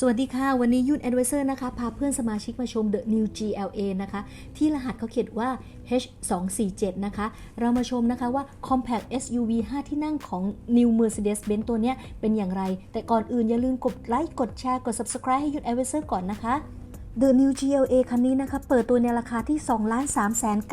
สวัสดีค่ะ วันนี้ยุ่น Advisor นะคะ พาเพื่อนสมาชิกมาชม The New GLA นะคะ ที่รหัสเขาเขียนว่า H247 นะคะ เรามาชมนะคะว่า Compact SUV 5 ที่นั่งของ New Mercedes-Benz ตัวเนี้ยเป็นอย่างไร แต่ก่อนอื่นอย่าลืมกดไลค์กดแชร์กด Subscribe ให้ยุ่น Advisor ก่อนนะคะ The New GLA คันนี้นะคะ เปิดตัวในราคาที่ 2 3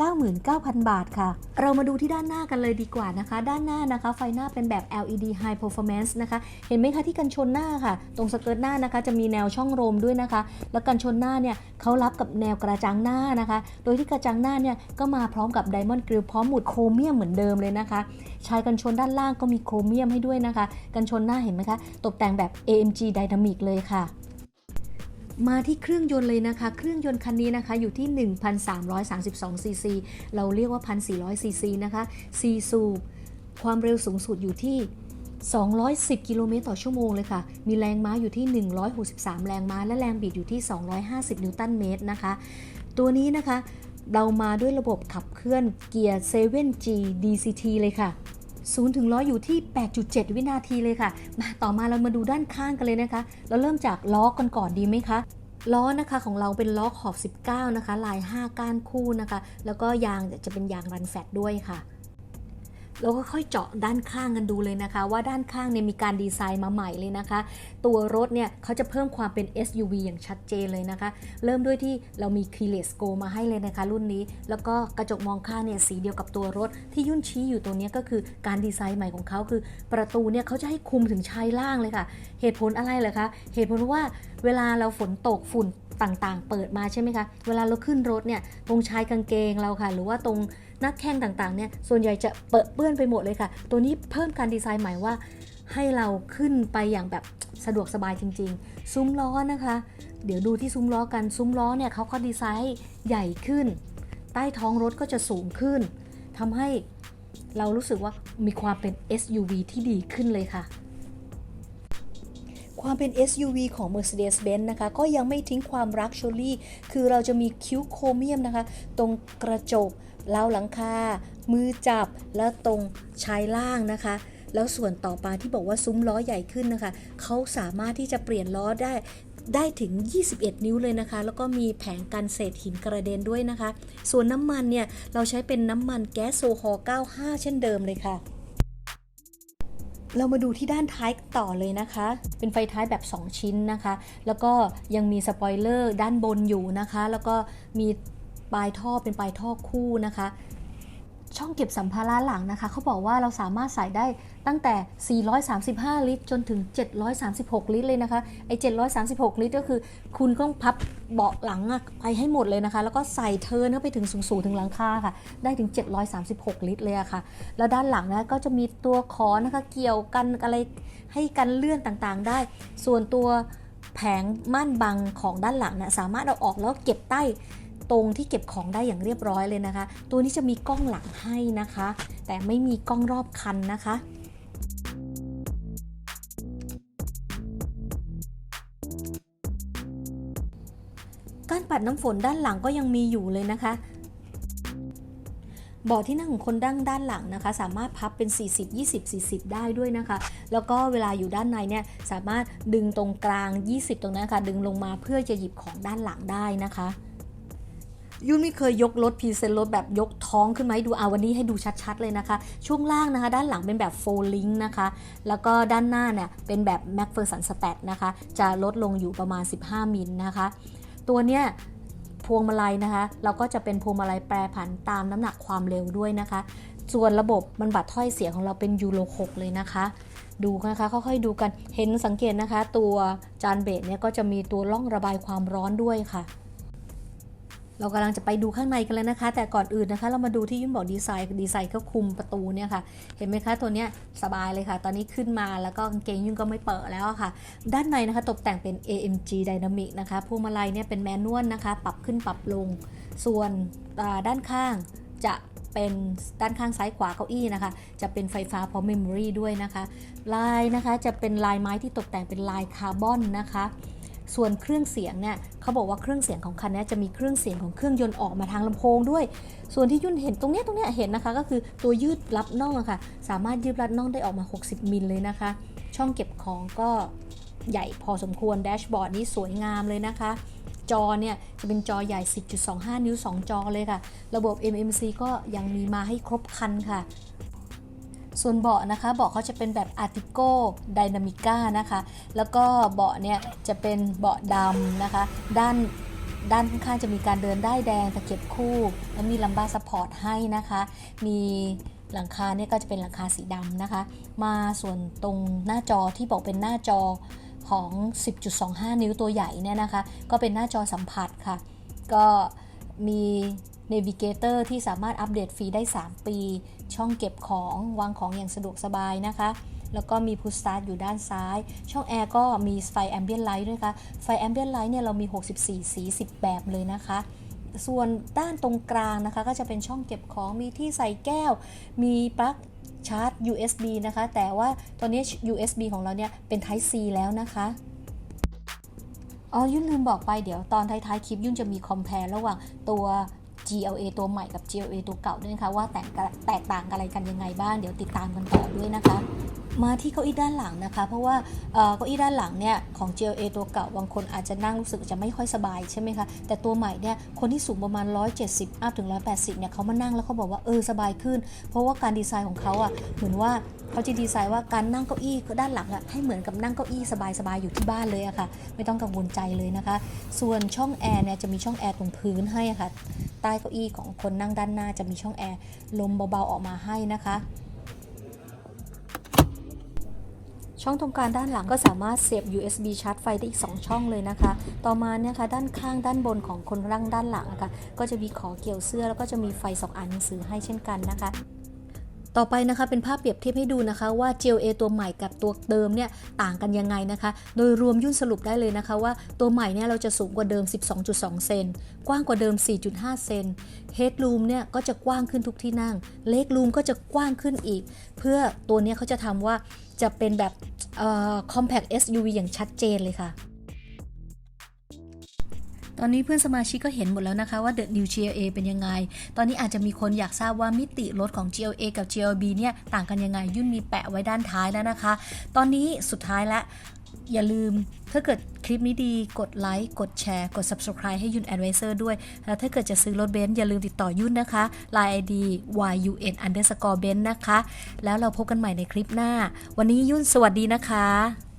9 9 0 0 0 บาทค่ะ เรามาดูที่ด้านหน้ากันเลยดีกว่านะคะ ด้านหน้านะคะ ไฟหน้าเป็นแบบ LED High Performance นะคะ เห็นไหมคะที่กันชนหน้าค่ะ ตรงสเกิร์ตหน้านะคะ จะมีแนวช่องโรมด้วยนะคะ แล้วกันชนหน้าเนี่ยเขารับกับแนวกระจังหน้านะคะ โดยที่กระจังหน้าเนี่ยก็มาพร้อมกับ Diamond Grille พร้อมหมุดโครเมียมเหมือนเดิมเลยนะคะชายกันชนด้านล่างก็มีโครเมียมให้ด้วยนะคะ กันชนหน้าเห็นไหมคะ ตกแต่งแบบ AMG Dynamic เลยค่ะ มาที่เครื่องยนต์เลยนะคะ เครื่องยนต์คันนี้นะคะอยู่ที่ 1,332ซีซีเราเรียกว่า 1,400ซีซีนะคะซีสูความเร็วสูงสุดอยู่ที่ 210 กิโลเมตรต่อชั่วโมงเลยค่ะ มีแรงม้าอยู่ที่ 163 แรงม้า และแรงบิดอยู่ที่ 250 นิวตันเมตรนะคะ ตัวนี้นะคะเรามาด้วยระบบขับเคลื่อนเกียร์ 7G DCT เลยค่ะ ศูนย์ถึงร้อยอยู่ที่ 8.7 วินาทีเลยค่ะ มาต่อมาเรามาดูด้านข้างกันเลยนะคะ เราเริ่มจากล้อกันก่อนดีไหมคะล้อนะคะของเราเป็นล้อขอบ 19 นะคะ ลาย 5 ก้านคู่นะคะ แล้วก็ยางจะเป็นยางรันแฟตด้วยค่ะ เราก็ค่อยเจาะด้านข้างกันดูเลยนะคะ ว่าด้านข้างเนี่ยมีการดีไซน์มาใหม่เลยนะคะ ตัวรถเนี่ยเขาจะเพิ่มความเป็น SUV อย่างชัดเจนเลยนะคะ เริ่มด้วยที่เรามี Keyless Go มาให้เลยนะคะ รุ่นนี้ แล้วก็กระจกมองข้างเนี่ยสีเดียวกับตัวรถ ที่ยุ่นชี้อยู่ตรงเนี้ก็คือการดีไซน์ใหม่ของเขาคือ ประตูเนี่ยเขาจะให้คุมถึงชายล่างเลยค่ะ เหตุผลอะไรเหรอคะเหตุผลว่าเวลาเราฝนตกฝุ่น ต่างๆ เปิดมาใช่ไหมคะ เวลาเราขึ้นรถเนี่ยตรงชายกางเกงเราค่ะ หรือว่าตรงหน้าแข้งต่างๆเนี่ยส่วนใหญ่จะเปิดเปื้อนไปหมดเลยค่ะ ตัวนี้เพิ่มการดีไซน์ใหม่ว่า ให้เราขึ้นไปอย่างแบบสะดวกสบายจริง ๆ ซุ้มล้อนะคะ เดี๋ยวดูที่ซุ้มล้อกันซุ้มล้อเนี่ยเขาก็ดีไซน์ใหญ่ขึ้น ใต้ท้องรถก็จะสูงขึ้นทำให้เรารู้สึกว่ามีความเป็น SUV ที่ดีขึ้นเลยค่ะ ความเป็น SUV ของ Mercedes-Benz นะคะ ก็ยังไม่ทิ้งความรักช u รี่ คือเราจะมีคิ้วโครเมียมนะคะ ตรงกระจกราวหลังคา มือจับ และตรงชายล่างนะคะ แล้วส่วนต่อมาที่บอกว่าซุ้มล้อใหญ่ขึ้นนะคะ เขาสามารถที่จะเปลี่ยนล้อได้ได้ถึง 21 นิ้วเลยนะคะ แล้วก็มีแผงกันเศษหินกระเด็นด้วยนะคะ ส่วนน้ำมันเนี่ย เราใช้เป็นน้ำมันแก๊สโซฮอล์95 เช่นเดิมเลยค่ะ เรามาดูที่ด้านท้ายต่อเลยนะคะ เป็นไฟท้ายแบบ 2 ชิ้นนะคะ แล้วก็ยังมีสปอยเลอร์ด้านบนอยู่นะคะ แล้วก็มีปลายท่อเป็นปลายท่อคู่นะคะ ช่องเก็บสัมภาระหลังนะคะเขาบอกว่าเราสามารถใส่ได้ตั้งแต่ 435 ลิตร จนถึง 736 ลิตรเลยนะคะไอ้736 ลิตรก็คือ คุณต้องพับเบาะหลังอะไปให้หมดเลยนะคะ แล้วก็ใส่เทินเข้าไปถึงสูงๆถึงหลังคาค่ะ ได้ถึง 736 ลิตรเลยอะค่ะ แล้วด้านหลังนะก็จะมีตัวขอนะคะเกี่ยวกันอะไรให้กันเลื่อนต่างๆ ได้ ส่วนตัวแผงม่านบังของด้านหลังนะสามารถเอาออกแล้วเก็บใต้ ตรงที่เก็บของได้อย่างเรียบร้อยเลยนะคะ ตัวนี้จะมีกล้องหลังให้นะคะ แต่ไม่มีกล้องรอบคันนะคะการปัดน้ำฝนด้านหลังก็ยังมีอยู่เลยนะคะเบาะที่นั่งของคนดั้งด้านหลังนะคะ สามารถพับเป็น 40 20 40 ได้ด้วยนะคะ แล้วก็เวลาอยู่ด้านในเนี่ยสามารถดึงตรงกลาง 20 ตรงนั้นค่ะ ดึงลงมาเพื่อจะหยิบของด้านหลังได้นะคะ ยุ่นไม่เคยยกรถพรีเซนต์รถแบบยกท้องขึ้นมาให้ดูเอาวันนี้ให้ดูชัดๆเลยนะคะ ช่วงล่างนะคะ ด้านหลังเป็นแบบโฟลิงนะคะ แล้วก็ด้านหน้าเนี่ยเป็นแบบ m a c p h e r s o n Stat นะคะ จะลดลงอยู่ประมาณ 15 มิลนะคะ ตัวเนี้ยพวงมาลัยนะคะ เราก็จะเป็นพวงมาลัยแปรผันตามน้ำหนักความเร็วด้วยนะคะ ส่วนระบบบรรบัดถ้อยเสียงของเราเป็นยูโร6เลยนะคะ ดูนะคะค่อยๆดูกันเห็นสังเกตนะคะ ตัวจานเบรเนี่ยก็จะมีตัวร่องระบายความร้อนด้วยค่ะ เรากำลังจะไปดูข้างในกันแล้วนะคะ แต่ก่อนอื่นนะคะ เรามาดูที่ยุ่นบอกดีไซน์ดีไซน์เขาคุมประตูเนี่ยค่ะ เห็นไหมคะตัวเนี้ยสบายเลยค่ะ ตอนนี้ขึ้นมาแล้วก็กางเกงยุ่นก็ไม่เปิดแล้วค่ะ ด้านในนะคะตกแต่งเป็น AMG Dynamic นะคะพวงมาลัยเนี่ยเป็นแมนนวลนะคะ ปรับขึ้นปรับลง ส่วนด้านข้างจะเป็นด้านข้างซ้ายขวาเก้าอี้นะคะ จะเป็นไฟฟ้าพร้อมเมมโมรีด้วยนะคะ ลายนะคะจะเป็นลายไม้ที่ตกแต่งเป็นลายคาร์บอนนะคะ ส่วนเครื่องเสียงเนี่ยเขาบอกว่าเครื่องเสียงของคันนี้จะมีเครื่องเสียงของเครื่องยนต์ออกมาทางลำโพงด้วย ส่วนที่ยุ่นเห็นตรงเนี้ยตรงเนี้ยเห็นนะคะ ก็คือตัวยืดรับน่องอะค่ะ สามารถยืดรับน่องได้ออกมา 60 มิลเลยนะคะ ช่องเก็บของก็ใหญ่พอสมควรแดชบอร์ดนี้สวยงามเลยนะคะ จอเนี่ยจะเป็นจอใหญ่ 10.25 นิ้ว 2 จอเลยค่ะ ระบบ MMC ก็ยังมีมาให้ครบคันค่ะ ส่วนเบาะนะคะเบาะเขาจะเป็นแบบ Artico Dynamica นะคะ แล้วก็เบาะเนี่ยจะเป็นเบาะดำนะคะ ด้านด้านข้างจะมีการเดินได้แดงตะเข็บคู่แล้วมีลัมบ้าสปอร์ตให้นะคะ มีหลังคาเนี่ยก็จะเป็นหลังคาสีดำนะคะ มาส่วนตรงหน้าจอที่บอกเป็นหน้าจอของ 10.25 นิ้วตัวใหญ่เนี่ยนะคะ ก็เป็นหน้าจอสัมผัสค่ะ ก็มี Navigator ที่สามารถอัปเดตฟรีได้ 3 ปี ช่องเก็บของวางของอย่างสะดวกสบายนะคะ แล้วก็มี Push Start อยู่ด้านซ้าย ช่องแอร์ก็มีไฟ Ambient Light ด้วยค่ะ ไฟ Ambient Light เนี่ยเรามี 64 สี 10 แบบเลยนะคะ ส่วนด้านตรงกลางนะคะ ก็จะเป็นช่องเก็บของ มีที่ใส่แก้ว มีปลั๊กชาร์จ USB นะคะ แต่ว่าตอนนี้ USB ของเราเนี่ยเป็น Type C แล้วนะคะอ๋อยุ่นลืมบอกไปเดี๋ยวตอนท้ายๆคลิปยุ่นจะมีคอมเพลระหว่างตัว GLA ตัวใหม่กับ GLA ตัวเก่าด้วยนะคะว่าแตกแตกต่างกันอะไรกันยังไงบ้าง เดี๋ยวติดตามกันต่อด้วยนะคะ มาที่เก้าอี้ด้านหลังนะคะ เพราะว่าเก้าอี้ด้านหลังเนี่ยของ GLA ตัวเก่าบางคนอาจจะนั่งรู้สึกจะไม่ค่อยสบายใช่ไหมคะแต่ตัวใหม่เนี่ยคนที่สูงประมาณ 170 อัพถึง 180 เนี่ยเขามานั่งแล้วเขาบอกว่าเออสบายขึ้น เพราะว่าการดีไซน์ของเขาอะเหมือนว่าเขาจะดีไซน์ว่าการนั่งเก้าอี้ด้านหลังอะให้เหมือนกับนั่งเก้าอี้สบายๆอยู่ที่บ้านเลยอะค่ะ ไม่ต้องกังวลใจเลยนะคะ ส่วนช่องแอร์เนี่ยจะมีช่องแอร์ตรงพื้นให้ะค่ะใต้เก้าอี้ของคนนั่งด้านหน้าจะมีช่องแอร์ลมเบาๆออกมาให้นะคะ ช่องตรงกลางด้านหลังก็สามารถเสียบ USB ชาร์จไฟได้อีก 2 ช่องเลยนะคะ ต่อมาเนี่ยค่ะด้านข้างด้านบนของคนร่างด้านหลังนะคะก็จะมีขอเกี่ยวเสื้อแล้วก็จะมีไฟสองอันหนังสือให้เช่นกันนะคะ ต่อไปนะคะเป็นภาพเปรียบเทียบให้ดูนะคะว่า GLA ตัวใหม่กับตัวเดิมเนี่ยต่างกันยังไงนะคะ โดยรวมยุ่นสรุปได้เลยนะคะว่าตัวใหม่เนี่ยเราจะสูงกว่าเดิม 12.2 เซน กว้างกว่าเดิม 4.5 เซน Headroom เนี่ยก็จะกว้างขึ้นทุกที่นั่ง Legroom ก็จะกว้างขึ้นอีก เพื่อตัวเนี้ยเขาจะทำว่าจะเป็นแบบ compact SUV อย่างชัดเจนเลยค่ะ ตอนนี้เพื่อนสมาชิกก็เห็นหมดแล้วนะคะว่า The New GLA เป็นยังไง ตอนนี้อาจจะมีคนอยากทราบว่ามิติรถของ GLA กับ GLB เนี่ยต่างกันยังไง ยุ่นมีแปะไว้ด้านท้ายแล้วนะคะ ตอนนี้สุดท้ายแล้วอย่าลืมถ้าเกิดคลิปนี้ดีกดไลค์กดแชร์กด subscribe ให้ยุ่น Advisor ด้วย แล้วถ้าเกิดจะซื้อรถเบนซ์อย่าลืมติดต่อยุ่นนะคะ Line ID yun underscore เบนซ์นะคะ แล้วเราพบกันใหม่ในคลิปหน้า วันนี้ยุ่นสวัสดีนะคะ